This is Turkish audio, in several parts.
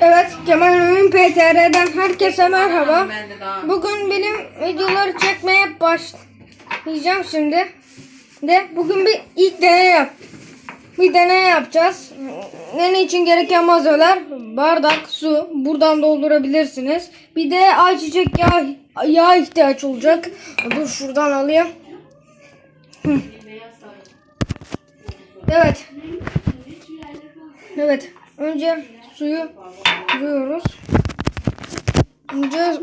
Evet, Kemal Oyun PTR'den herkese merhaba. Bugün bilim videoları çekmeye başlayacağım şimdi. De bugün bir ilk deney yap. Bir deney yapacağız. Ne için gereken malzemeler? Bardak, su. Buradan doldurabilirsiniz. Bir de ayçiçek yağı, yağ ihtiyaç olacak. Dur şuradan alayım. Evet. Evet. Önce suyu koyuyoruz. Önce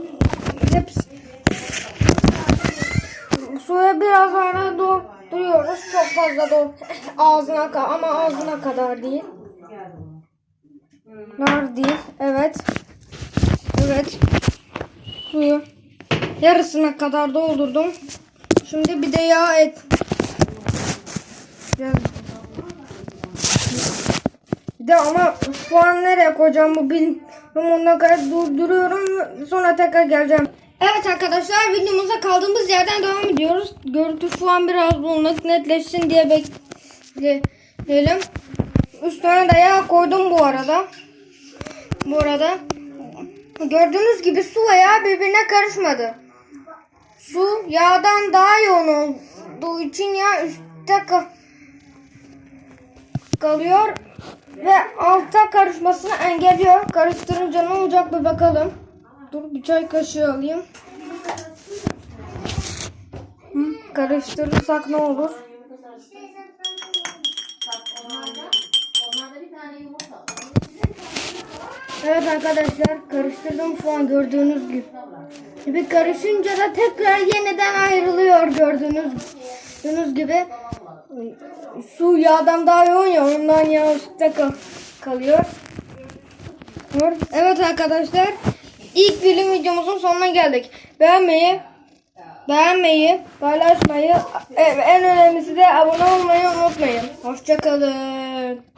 hepsi suya biraz ara dolduruyoruz. Çok fazla dol ağzına kadar ama ağzına kadar değil. Nar değil. Evet. Evet. Suyu yarısına kadar doldurdum. Şimdi bir de yağ et. Biraz bir de ama şu an nereye koyacağım bu bilmiyorum. Ondan kadar durduruyorum. Sonra tekrar geleceğim. Evet arkadaşlar videomuza kaldığımız yerden devam ediyoruz. Görüntü şu an biraz bulanık netleşsin diye bekleyelim. Üstüne de yağ koydum bu arada. Bu arada. Gördüğünüz gibi su ve yağ birbirine karışmadı. Su yağdan daha yoğun olduğu için yağ üstte ka- kalıyor ve alta karışmasını engelliyor. Karıştırınca ne olacak bir bakalım. Dur bir çay kaşığı alayım. Hı, karıştırırsak ne olur? Evet arkadaşlar karıştırdım şu an gördüğünüz gibi. Bir karışınca da tekrar yeniden ayrılıyor gördüğünüz, gibi. Su yağdan daha yoğun ya ondan yağ kal- kalıyor. Evet arkadaşlar ilk bilim videomuzun sonuna geldik. Beğenmeyi, beğenmeyi, paylaşmayı, e, en önemlisi de abone olmayı unutmayın. Hoşçakalın.